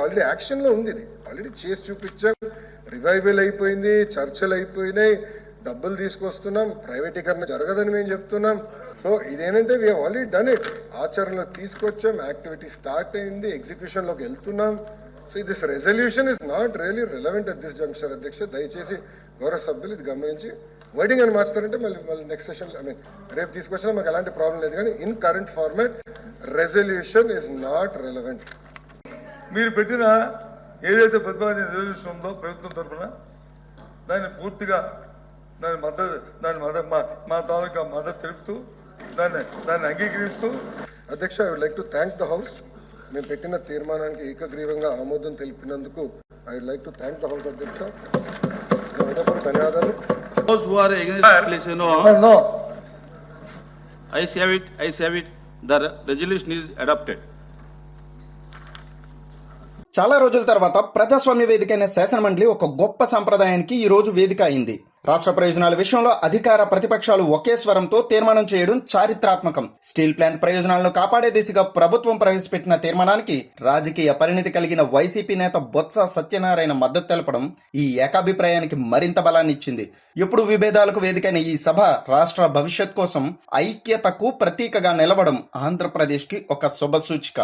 Already యాక్షన్లో ఉంది ఇది already చేసి చూపించాం రివైవల్ అయిపోయింది చర్చలు అయిపోయినాయి. డబ్బులు తీసుకొస్తున్నాం ప్రైవేటీకరణ జరగదని మేము చెప్తున్నాం. సో ఇదేనంటే వీ ఆల్రెడీ డన్ ఇట్ ఆచరణలో తీసుకొచ్చాం యాక్టివిటీ స్టార్ట్ అయింది ఎగ్జిక్యూషన్లోకి వెళ్తున్నాం. So this resolution is not really relevant at this junction అధ్యక్ష. దయచేసి గౌరవ సభ్యులు ఇది గమనించి వర్డింగ్ అని మార్చుతారంటే మళ్ళీ మళ్ళీ నెక్స్ట్ సెషన్ ఐ మీన్ రేపు తీసుకొచ్చినా మాకు ఎలాంటి ప్రాబ్లం లేదు కానీ in current format resolution is not relevant మీరు పెట్టిన ఏదైతే ప్రతిపాదన ఉందో ప్రభుత్వం తరఫున దాన్ని పూర్తిగా దాని మద్దతు దాని మద్దతు మా మా తాలూకా మద్దతు తెలుపుతూ దాన్ని దాన్ని అంగీకరిస్తూ అధ్యక్ష I would like to thank the house మేము పెట్టిన తీర్మానానికి ఏకగ్రీవంగా ఆమోదం తెలిపినందుకు I would like to thank the house అధ్యక్ష. ధన్యవాదాలు. Those who are against, please, you know, no I say it, I say it, the resolution is adopted. చాలా రోజుల తర్వాత ప్రజాస్వామ్య వేదికైన శాసనమండలి ఒక గొప్ప సంప్రదాయానికి ఈ రోజు వేదిక అయింది. రాష్ట్ర ప్రయోజనాల విషయంలో అధికార ప్రతిపక్షాలు ఒకే స్వరంతో తీర్మానం చేయడం చారిత్రాత్మకం. స్టీల్ ప్లాంట్ ప్రయోజనాలను కాపాడే దిశగా ప్రభుత్వం ప్రవేశపెట్టిన తీర్మానానికి రాజకీయ పరిణితి కలిగిన వైసీపీ నేత బొత్స సత్యనారాయణ మద్దతు తెలపడం ఈ ఏకాభిప్రాయానికి మరింత బలాన్ని ఇచ్చింది. ఎప్పుడు విభేదాలకు వేదికైన ఈ సభ రాష్ట్ర భవిష్యత్ కోసం ఐక్యతకు ప్రతీకగా నిలవడం ఆంధ్రప్రదేశ్కి ఒక శుభ సూచిక.